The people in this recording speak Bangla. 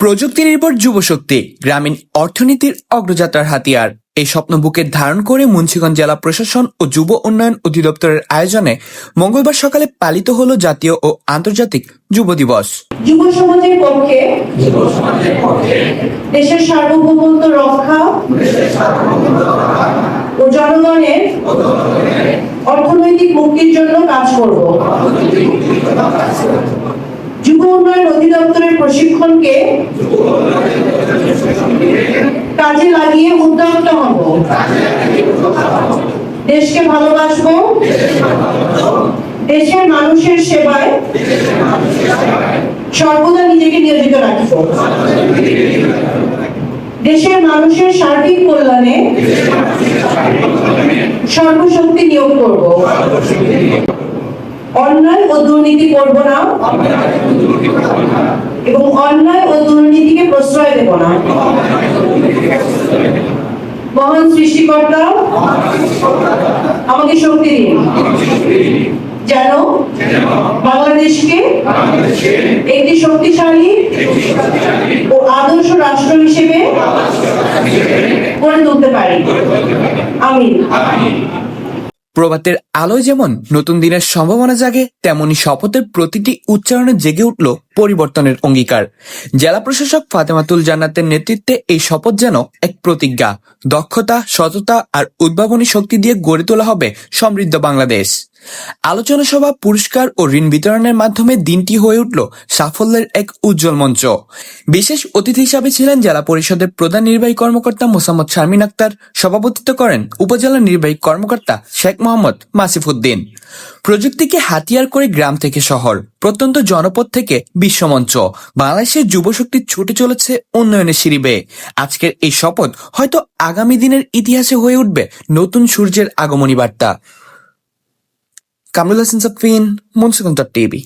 প্রযুক্তি নির্ভর যুবশক্তি গ্রামীণ অর্থনীতির অগ্রযাত্রার হাতিয়ার। এই স্বপ্ন বুকে ধারণ করে মুন্সিগঞ্জ জেলা প্রশাসন ও যুব উন্নয়ন অধিদপ্তরের আয়োজনে মঙ্গলবার সকালে পালিত হলো জাতীয় ও আন্তর্জাতিক যুব দিবস। যুব সমাজের পক্ষে দেশের সার্বভৌমত্ব রক্ষা ও জনগণের অর্থনৈতিক মুক্তির জন্য কাজ করব। যুব উন্নয়ন অধিদপ্তরের কাজে লাগিয়ে উদ্যোক্তা হব। দেশকে ভালোবাসবো। দেশের মানুষের সেবায় সর্বদা নিজেকে নিয়োজিত রাখব। দেশের মানুষের সার্বিক কল্যাণে সর্বশক্তি নিয়োগ করব। অন্যায় ও দুর্নীতি করব না। এবং অন্যায় ও দুর্নীতিকে প্রশ্রয় দেব না। মহান সৃষ্টিকর্তা, আমাকে শক্তি দিন। যেন বাংলাদেশকে একটি শক্তিশালী ও আদর্শ রাষ্ট্র হিসেবে গড়ে তুলতে পারি। আমি প্রভাতের আলোয় যেমন নতুন দিনের সম্ভাবনা জাগে তেমনি শপথের প্রতিটি উচ্চারণে জেগে উঠল পরিবর্তনের অঙ্গীকার। জেলা প্রশাসক ফাতেমাতুল জান্নাতের নেতৃত্বে এই শপথ যেন এক প্রতিজ্ঞা, দক্ষতা, সততা আর উদ্ভাবনী শক্তি দিয়ে গড়ে তোলা হবে সমৃদ্ধ বাংলাদেশ। আলোচনা সভা, পুরস্কার ও ঋণ বিতরণের মাধ্যমে দিনটি হয়ে উঠল সাফল্যের এক উজ্জ্বল মঞ্চ। বিশেষ অতিথি হিসাবে ছিলেন জেলা পরিষদের প্রধান নির্বাহী কর্মকর্তা মোসাম্মদ শারমিন আক্তার, সভাপতিত্ব করেন উপজেলা নির্বাহী কর্মকর্তা শেখ মোহাম্মদ মাসিফুদ্দিন। প্রযুক্তিকে হাতিয়ার করে গ্রাম থেকে শহর, প্রত্যন্ত জনপদ থেকে বিশ্বমঞ্চ। বাংলাদেশের যুবশক্তি ছুটে চলেছে উন্নয়নের সিঁড়ি আজকের এই শপথ হয়তো আগামী দিনের ইতিহাসে হয়ে উঠবে নতুন সূর্যের আগমনী বার্তা। কামরুল হাসান সাফিন মুন্সিগঞ্জ টিভি।